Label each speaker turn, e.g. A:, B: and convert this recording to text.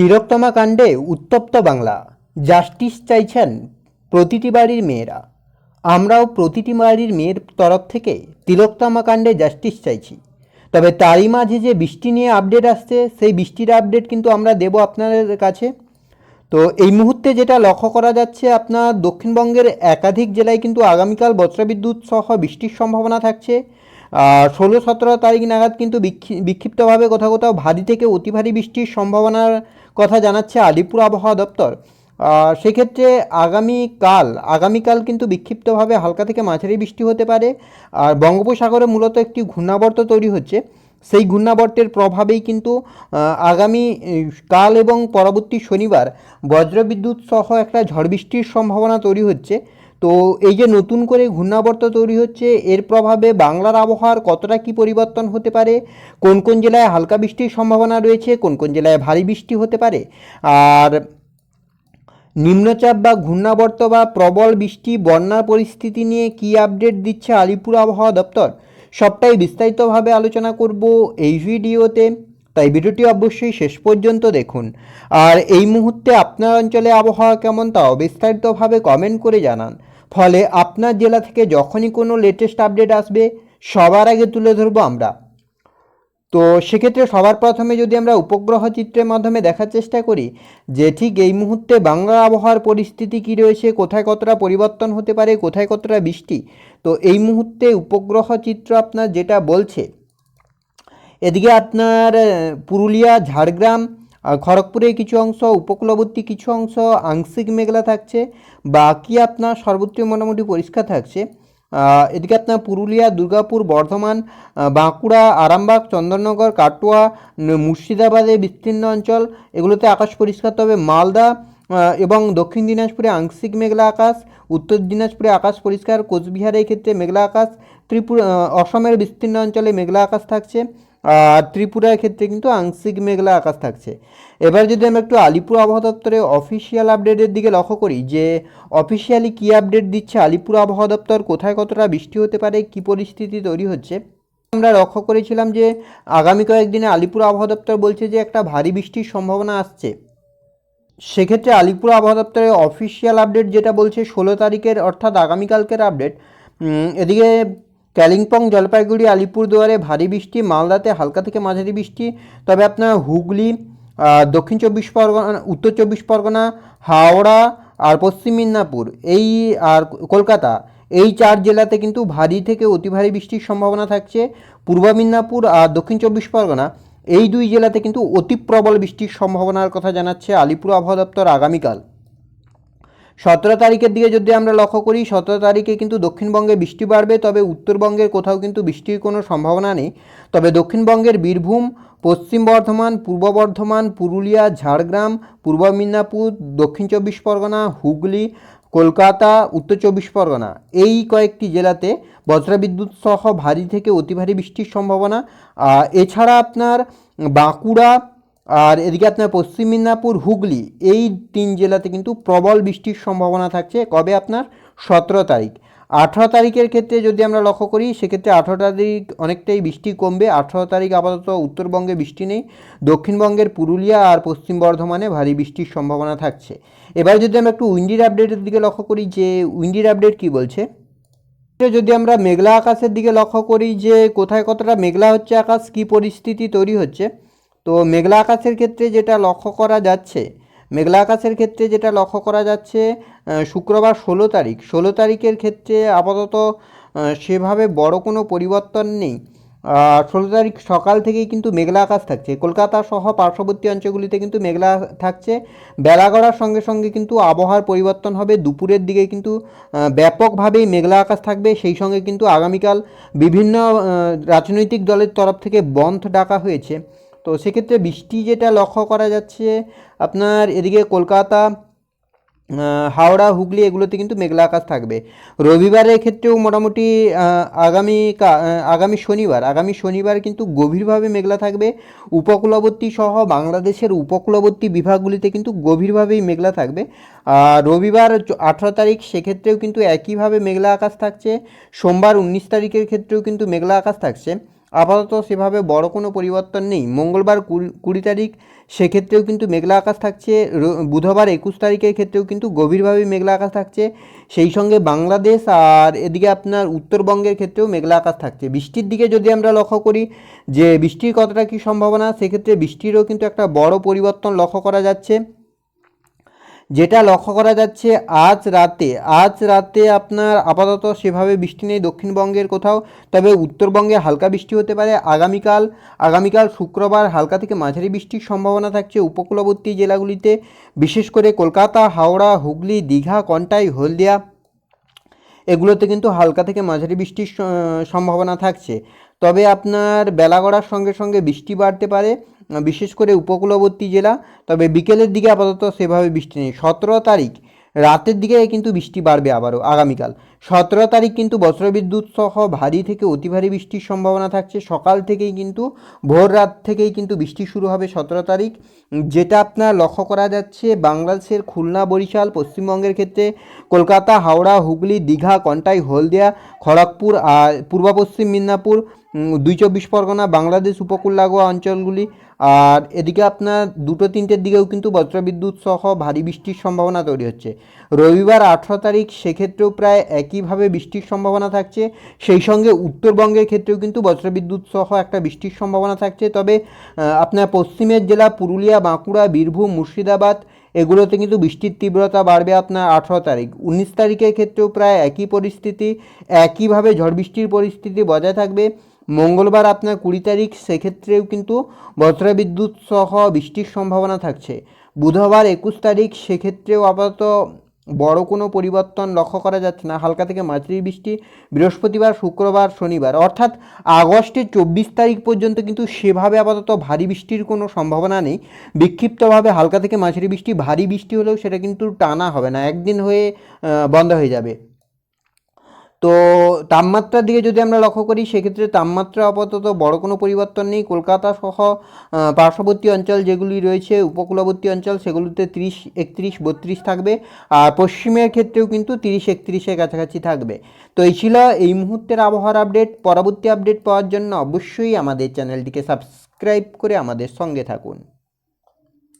A: তিলোত্তমা কাণ্ডে উত্তপ্ত বাংলা। জাস্টিস চাইছেন প্রতিটি বাড়ির মেয়েরা। আমরাও প্রতিটি বাড়ির মেয়ের তরফ থেকে তিলোত্তমা কাণ্ডে জাস্টিস চাইছি। তবে তারই মাঝে যে বৃষ্টি নিয়ে আপডেট আসছে, সেই বৃষ্টির আপডেট কিন্তু আমরা দেব আপনাদের কাছে। তো এই মুহূর্তে যেটা লক্ষ্য করা যাচ্ছে, আপনার দক্ষিণবঙ্গের একাধিক জেলায় কিন্তু আগামীকাল বজ্রবিদ্যুৎ সহ বৃষ্টির সম্ভাবনা থাকছে। ষোলো, সতেরো তারিখ নাগাদ কিন্তু বিক্ষি- বিক্ষিপ্তভাবে কোথাও কোথাও ভারী থেকে অতি ভারী বৃষ্টির সম্ভাবনার কথা জানাচ্ছে আলিপুর আবহাওয়া দপ্তর। সেক্ষেত্রে আগামীকাল আগামীকাল কিন্তু বিক্ষিপ্তভাবে হালকা থেকে মাঝারি বৃষ্টি হতে পারে। আর বঙ্গোপসাগরে মূলত একটি ঘূর্ণাবর্ত তৈরি হচ্ছে। সেই ঘূর্ণাবর্তের প্রভাবেই কিন্তু আগামী কাল এবং পরবর্তী শনিবার বজ্রবিদ্যুৎ সহ একটা ঝড় বৃষ্টির সম্ভাবনা তৈরি হচ্ছে। তো এই যে নতুন করে ঘূর্ণাবর্ত তৈরি হচ্ছে, এর প্রভাবে বাংলার আবহাওয়ার কতটা কি পরিবর্তন হতে পারে? কোন কোন জেলায় হালকা বৃষ্টির সম্ভাবনা রয়েছে? কোন কোন জেলায় ভারী বৃষ্টি হতে পারে? আর নিম্নচাপ বা ঘূর্ণাবর্ত বা প্রবল বৃষ্টি, বন্যার পরিস্থিতি নিয়ে কী আপডেট দিচ্ছে আলিপুর আবহাওয়া দপ্তর? সবটাই বিস্তারিতভাবে আলোচনা করব এই ভিডিওতে। তাই ভিডিওটি অবশ্যই শেষ পর্যন্ত দেখুন। আর এই মুহূর্তে আপনার অঞ্চলে আবহাওয়া কেমন, তাও বিস্তারিতভাবে কমেন্ট করে জানান। ফলে আপনার জেলা থেকে যখনই কোনো লেটেস্ট আপডেট আসবে, সবার আগে তুলে ধরবো আমরা। তো সেক্ষেত্রে সবার প্রথমে যদি আমরা উপগ্রহ চিত্রের মাধ্যমে দেখার চেষ্টা করি, যে ঠিক এই মুহূর্তে বাংলা আবহাওয়ার পরিস্থিতি কী রয়েছে, কোথায় কতটা পরিবর্তন হতে পারে, কোথায় কতটা বৃষ্টি, তো এই মুহূর্তে উপগ্রহ চিত্র আপনার যেটা বলছে, এদিকে আপনার পুরুলিয়া, ঝাড়গ্রাম খড়গপুরের কিছু অংশ, উপকূলবর্তী কিছু অংশ, আংশিক মেঘলা থাকছে। বাকি আপনার সর্বত্র মোটামুটি পরিষ্কার থাকছে। এদিকে আপনার পুরুলিয়া, দুর্গাপুর, বর্ধমান বাঁকুড়া, আরামবাগ, চন্দননগর, কাটোয়া মুর্শিদাবাদের বিস্তীর্ণ অঞ্চল। এগুলোতে আকাশ পরিষ্কার, তবে মালদা এবং দক্ষিণ দিনাজপুরে আংশিক মেঘলা আকাশ, উত্তর দিনাজপুরে আকাশ পরিষ্কার কোচবিহারের ক্ষেত্রে মেঘলা আকাশ, ত্রিপুরা অসমের বিস্তীর্ণ অঞ্চলে মেঘলা আকাশ থাকছে। ত্রিপুরার ক্ষেত্রে কিন্তু আংশিক মেঘলা আকাশ থাকছে। এবার যদি আমরা একটু আলিপুর আবহাওয়া দপ্তরের অফিসিয়াল আপডেটের দিকে লক্ষ্য করি, যে অফিসিয়ালি কী আপডেট দিচ্ছে আলিপুর আবহাওয়া দপ্তর, কোথায় কতটা বৃষ্টি হতে পারে, কী পরিস্থিতি তৈরি হচ্ছে, আমরা লক্ষ্য করেছিলাম যে আগামী কয়েকদিনে আলিপুর আবহাওয়া দপ্তর বলছে যে একটা ভারী বৃষ্টির সম্ভাবনা আসছে। সেক্ষেত্রে আলিপুর আবহাওয়া দপ্তরের অফিসিয়াল আপডেট যেটা বলছে, ষোলো তারিখের অর্থাৎ আগামীকালকের আপডেট এদিকে কালিম্পং, জলপাইগুড়ি, আলিপুরদুয়ারে ভারী বৃষ্টি, মালদাতে হালকা থেকে মাঝারি বৃষ্টি। তবে আপনার হুগলি দক্ষিণ চব্বিশ পরগনা, উত্তর চব্বিশ পরগনা, হাওড়া আর পশ্চিম মিদনাপুর, এই আর কলকাতা, এই চার জেলাতে কিন্তু ভারী থেকে অতি ভারী বৃষ্টির সম্ভাবনা থাকছে। পূর্ব মিদনাপুর আর দক্ষিণ চব্বিশ পরগনা, এই দুই জেলাতে কিন্তু অতি প্রবল বৃষ্টির সম্ভাবনার কথা জানাচ্ছে আলিপুর আবহাওয়া দপ্তর আগামীকাল। সতেরো তারিখের দিকে যদি আমরা লক্ষ্য করি, সতেরো তারিখে কিন্তু দক্ষিণবঙ্গে বৃষ্টি বাড়বে, তবে উত্তরবঙ্গের কোথাও কিন্তু বৃষ্টির কোনো সম্ভাবনা নেই। তবে দক্ষিণবঙ্গের বীরভূম, পশ্চিম বর্ধমান, পূর্ব বর্ধমান, পুরুলিয়া, ঝাড়গ্রাম, পূর্ব মিদনাপুর, দক্ষিণ চব্বিশ পরগনা, হুগলি, কলকাতা, উত্তর চব্বিশ পরগনা এই কয়েকটি জেলাতে বজ্রবিদ্যুৎ সহ ভারী থেকে অতি ভারী বৃষ্টির সম্ভাবনা। এছাড়া আপনার বাঁকুড়া আর এদিকে আপনার পশ্চিম মেদিনীপুর, হুগলি, এই তিন জেলাতে কিন্তু প্রবল বৃষ্টির সম্ভাবনা থাকছে। কবে আপনার? সতেরো তারিখ। আঠারো তারিখের ক্ষেত্রে যদি আমরা লক্ষ্য করি, সেক্ষেত্রে আঠারো তারিখ অনেকটাই বৃষ্টি কমবে। আঠারো তারিখ আপাতত উত্তরবঙ্গে বৃষ্টি নেই। দক্ষিণবঙ্গের পুরুলিয়া আর পশ্চিম বর্ধমানে ভারী বৃষ্টির সম্ভাবনা থাকছে। এবার যদি আমরা একটু উইন্ডির আপডেটের দিকে লক্ষ্য করি, যে উইন্ডির আপডেট কী বলছে? যদি আমরা মেঘলা আকাশের দিকে লক্ষ্য করি, যে কোথায় কতটা মেঘলা হচ্ছে আকাশ, কী পরিস্থিতি তৈরি হচ্ছে? তো মেঘলা আকাশের ক্ষেত্রে যেটা লক্ষ্য করা যাচ্ছে, মেঘলা আকাশের ক্ষেত্রে যেটা লক্ষ্য করা যাচ্ছে শুক্রবার ষোলো তারিখ। ষোলো তারিখের ক্ষেত্রে আপাতত সেভাবে বড় কোনো পরিবর্তন নেই। ষোলো তারিখ সকাল থেকেই কিন্তু মেঘলা আকাশ থাকছে। কলকাতা সহ পার্শ্ববর্তী অঞ্চলগুলিতে কিন্তু মেঘলা থাকছে। বেলা গড়ার সঙ্গে সঙ্গে কিন্তু আবহাওয়ার পরিবর্তন হবে। দুপুরের দিকে কিন্তু ব্যাপকভাবেই মেঘলা আকাশ থাকবে। সেই সঙ্গে কিন্তু আগামীকাল বিভিন্ন রাজনৈতিক দলের তরফ থেকে বন্ধ ডাকা হয়েছে। তো সেক্ষেত্রে বৃষ্টি যেটা লক্ষ্য করা যাচ্ছে, আপনার এদিকে কলকাতা হাওড়া, হুগলি এগুলোতে কিন্তু মেঘলা আকাশ থাকবে। রবিবারের ক্ষেত্রেও মোটামুটি আগামী আগামী শনিবার আগামী শনিবার কিন্তু গভীরভাবে মেঘলা থাকবে। উপকূলবর্তী সহ বাংলাদেশের উপকূলবর্তী বিভাগগুলিতে কিন্তু গভীরভাবেই মেঘলা থাকবে। আর রবিবার আঠারো তারিখ সেক্ষেত্রেও কিন্তু একইভাবে মেঘলা আকাশ থাকছে। সোমবার উনিশ তারিখের ক্ষেত্রেও কিন্তু মেঘলা আকাশ থাকছে। আপাতত সেভাবে বড় কোনো পরিবর্তন নেই। মঙ্গলবার কুড়ি- তারিখ সেক্ষেত্রেও কিন্তু মেঘলা আকাশ থাকছে। বুধবার একুশ তারিখের ক্ষেত্রেও কিন্তু গভীরভাবে মেঘলা আকাশ থাকছে। সেই সঙ্গে বাংলাদেশ আর এদিকে আপনার উত্তরবঙ্গের ক্ষেত্রেও মেঘলা আকাশ থাকছে। বৃষ্টির দিকে যদি আমরা লক্ষ্য করি যে বৃষ্টির কতটা কী সম্ভাবনা, সেক্ষেত্রে বৃষ্টিরও কিন্তু একটা বড় পরিবর্তন লক্ষ্য করা যাচ্ছে। যেটা লক্ষ্য করা যাচ্ছে, আজ রাতে আজ রাতে আপনার আপাতত সেভাবে বৃষ্টি নেই দক্ষিণবঙ্গের কোথাও, তবে উত্তরবঙ্গে হালকা বৃষ্টি হতে পারে। আগামীকাল আগামীকাল শুক্রবার হালকা থেকে মাঝারি বৃষ্টির সম্ভাবনা থাকছে উপকূলবর্তী জেলাগুলিতে, বিশেষ করে কলকাতা, হাওড়া, হুগলি, দীঘা, কন্টাই, হলদিয়া, এগুলোতে কিন্তু হালকা থেকে মাঝারি বৃষ্টির সম্ভাবনা থাকছে। তবে আপনার বেলা গড়ার সঙ্গে সঙ্গে বৃষ্টি বাড়তে পারে। বিশেষ করে উপকূলবর্তী জেলা, তবে বিকেলের দিকে আপাতত সেভাবে বৃষ্টি নেই। সতেরো তারিখ, রাতের দিকে কিন্তু বৃষ্টি বাড়বে আবারও আগামীকাল। সতেরো তারিখ কিন্তু বজ্রবিদ্যুৎ সহ ভারী থেকে অতি ভারী বৃষ্টির সম্ভাবনা থাকছে। সকাল থেকেই কিন্তু, ভোর রাত থেকেই কিন্তু বৃষ্টি শুরু হবে সতেরো তারিখ। যেটা আপনার লক্ষ্য করা যাচ্ছে, বাংলাদেশের খুলনা, বরিশাল, পশ্চিমবঙ্গের ক্ষেত্রে কলকাতা, হাওড়া, হুগলি, দীঘা, কন্টাই, হলদিয়া, খড়গপুর আর পূর্ব পশ্চিম মিদনাপুর দুই চব্বিশ পরগনা, বাংলাদেশ উপকূল লাগোয়া অঞ্চলগুলি। আর এদিকে আপনার দুটো তিনটের দিকেও কিন্তু বজ্রবিদ্যুৎ সহ ভারী বৃষ্টির সম্ভাবনা তৈরি হচ্ছে। রবিবার আঠেরো তারিখ সেক্ষেত্রেও প্রায় একইভাবে বৃষ্টির সম্ভাবনা থাকছে। সেই সঙ্গে উত্তরবঙ্গের ক্ষেত্রেও কিন্তু বজ্রবিদ্যুৎ সহ একটা বৃষ্টির সম্ভাবনা থাকছে। তবে আপনার পশ্চিমের জেলা পুরুলিয়া, বাঁকুড়া, বীরভূম, মুর্শিদাবাদ, এগুলোতে কিন্তু বৃষ্টির তীব্রতা বাড়বে আপনার আঠেরো তারিখ। উনিশ তারিখের ক্ষেত্রেও প্রায় একই পরিস্থিতি, একইভাবে ঝড় বৃষ্টির পরিস্থিতি বজায় থাকবে। মঙ্গলবার আপনার কুড়ি তারিখ, সেক্ষেত্রেও কিন্তু বজ্রবিদ্যুৎ সহ বৃষ্টির সম্ভাবনা থাকছে। বুধবার একুশ তারিখ, সেক্ষেত্রেও আপাতত বড় কোনো পরিবর্তন লক্ষ্য করা যাচ্ছে না। হালকা থেকে মাঝারি বৃষ্টি বৃহস্পতিবার, শুক্রবার, শনিবার। অর্থাৎ আগস্টের চব্বিশ তারিখ পর্যন্ত কিন্তু সেভাবে আপাতত ভারী বৃষ্টির কোনো সম্ভাবনা নেই। বিক্ষিপ্তভাবে হালকা থেকে মাঝারি বৃষ্টি, ভারী বৃষ্টি হলেও সেটা কিন্তু টানা হবে না। একদিন হয়ে বন্ধ হয়ে যাবে। তো তাপমাত্রার দিকে যদি আমরা লক্ষ্য করি, সেক্ষেত্রে তাপমাত্রা আপাতত বড় কোনো পরিবর্তন নেই। কলকাতা সহ পার্শ্ববর্তী অঞ্চল যেগুলি রয়েছে, উপকূলবর্তী অঞ্চল, সেগুলিতে তিরিশ, একত্রিশ, বত্রিশ থাকবে। আর পশ্চিমের ক্ষেত্রেও কিন্তু তিরিশ, একত্রিশের কাছাকাছি থাকবে। তো এই ছিল এই মুহূর্তের আবহাওয়ার আপডেট। পরবর্তী আপডেট পাওয়ার জন্য অবশ্যই আমাদের চ্যানেলটিকে সাবস্ক্রাইব করে আমাদের সঙ্গে থাকুন।